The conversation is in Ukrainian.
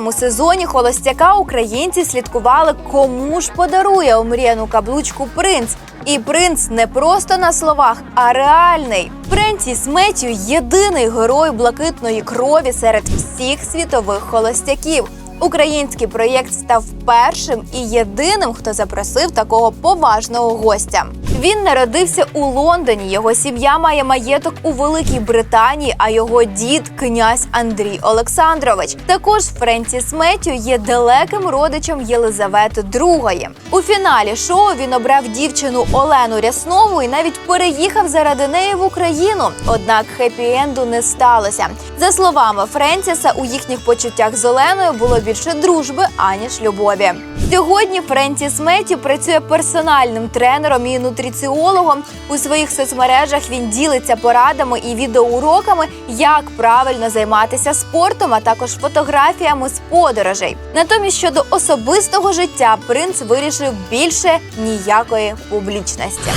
минулому сезоні холостяка українці слідкували, кому ж подарує омріяну каблучку принц. І принц не просто на словах, а реальний. Френсіс Меттю – єдиний герой блакитної крові серед всіх світових холостяків. Український проєкт став першим і єдиним, хто запросив такого поважного гостя. Він народився у Лондоні. Його сім'я має маєток у Великій Британії, а його дід князь Андрій Олександрович. Також Френсіс Меттю є далеким родичем Єлизавети II. У фіналі шоу він обрав дівчину Олену Ряснову і навіть переїхав заради неї в Україну. Однак хеппі-енду не сталося. За словами Френсіса, у їхніх почуттях з Оленою було більше дружби аніж любові. Сьогодні Френсіс Меттю працює персональним тренером і нутриціологом. У своїх соцмережах він ділиться порадами і відеоуроками, як правильно займатися спортом, а також фотографіями з подорожей. Натомість щодо особистого життя принц вирішив більше ніякої публічності.